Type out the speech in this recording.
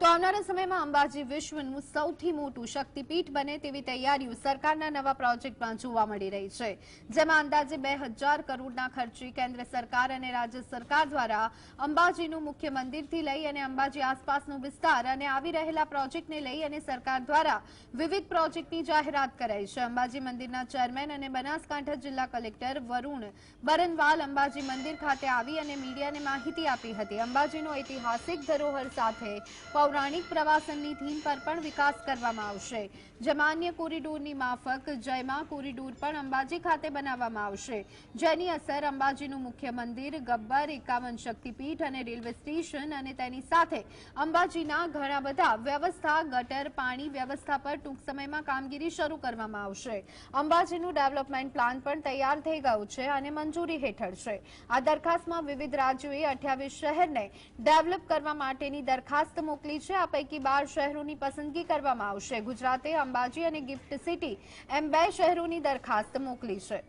તો આવનારા સમયમાં અંબાજી વિશ્વનું સૌથી મોટું શક્તિપીઠ બને તેવી તૈયારીઓ સરકારના નવા પ્રોજેક્ટમાં જોવા મળી રહી છે, જેમાં અંદાજે બે હજાર કરોડના ખર્ચે કેન્દ્ર સરકાર અને રાજ્ય સરકાર દ્વારા અંબાજીનું મુખ્ય મંદિરથી લઈ અને અંબાજી આસપાસનો વિસ્તાર અને આવી રહેલા પ્રોજેક્ટને લઈ અને સરકાર દ્વારા વિવિધ પ્રોજેક્ટની જાહેરાત કરાઈ છે. અંબાજી મંદિરના ચેરમેન અને બનાસકાંઠા જિલ્લા કલેક્ટર વરુણ બરનવાલ અંબાજી મંદિર ખાતે આવી અને મીડિયાને માહિતી આપી હતી. અંબાજીનો ઐતિહાસિક ધરોહર સાથે પૌરાણિક પ્રવાસનની થીમ પર પણ વિકાસ કરવામાં આવશે. જેમાં અન્ય કોરિડોરની માફક જયમાં કોરિડોર પણ અંબાજી ખાતે બનાવવામાં આવશે. જેની અસર અંબાજીનું મુખ્ય મંદિર, ગબ્બર, એકાવન શક્તિપીઠ અને રેલવે સ્ટેશન અને તેની સાથે અંબાજીના ઘણા બધા વ્યવસ્થા, ગટર, પાણી વ્યવસ્થા પર ટૂંક સમયમાં કામગીરી શરૂ કરવામાં આવશે. અંબાજીનું ડેવલપમેન્ટ પ્લાન પણ તૈયાર થઈ ગયું છે અને મંજૂરી હેઠળ છે. આ દરખાસ્તમાં વિવિધ રાજ્યોએ અઠ્યાવીસ શહેરને ડેવલપ કરવા માટેની દરખાસ્ત મોકલી છે. આ પૈકી બાર શહેરોની પસંદગી કરવામાં આવશે. ગુજરાતે અંબાજી અને ગિફ્ટ સિટી એમ બે શહેરોની દરખાસ્ત મોકલી છે.